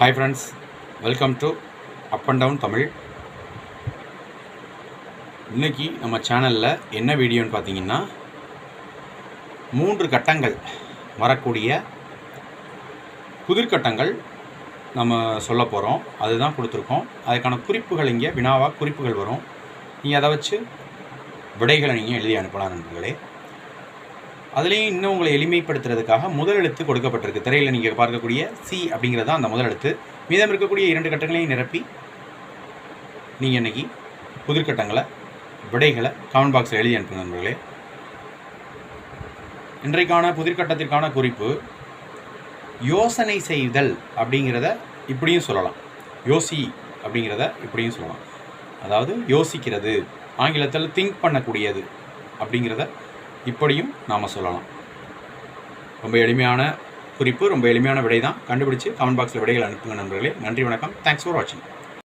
Hi friends welcome to up and down Tamil இன்னைக்கு நம்ம சேனலில் என்ன வீடியோன்னு பார்த்தீங்கன்னா மூன்று கட்டங்கள் வரக்கூடிய புதிர்கட்டங்கள் நம்ம சொல்ல போகிறோம் அதுதான் கொடுத்துருக்கோம். அதுக்கான குறிப்புகள் இங்கே வினாவாக குறிப்புகள் வரும். நீங்கள் அதை வச்சு விடைகளை நீங்கள் எழுதி அனுப்பலாம் நண்பர்களே. அதுலேயும் இன்னும் உங்களை எளிமைப்படுத்துறதுக்காக முதல் எழுத்து கொடுக்கப்பட்டிருக்கு. திரையில் நீங்கள் பார்க்கக்கூடிய சி அப்படிங்கிறது தான் அந்த முதல் எழுத்து. மீதம் இருக்கக்கூடிய இரண்டு கட்டங்களையும் நிரப்பி நீங்கள் இன்னைக்கு புதிர்கட்டங்களை விடைகளை கமெண்ட் பாக்ஸில் எழுதி அனுப்புங்க நண்பர்களே. இன்றைக்கான புதிர்கட்டத்திற்கான குறிப்பு யோசனை செய்தல் அப்படிங்கிறத இப்படியும் சொல்லலாம். யோசி அப்படிங்கிறத இப்படியும் சொல்லலாம். அதாவது யோசிக்கிறது ஆங்கிலத்தில் திங்க் பண்ணக்கூடியது அப்படிங்கிறத இப்படியும் நாம் சொல்லலாம். ரொம்ப எளிமையான குறிப்பு ரொம்ப எளிமையான விடை தான் கண்டுபிடிச்சு கமெண்ட் பாக்ஸில் விடைகள் அனுப்புங்க நண்பர்களே. நன்றி வணக்கம். தேங்க்ஸ் ஃபார் வாட்சிங்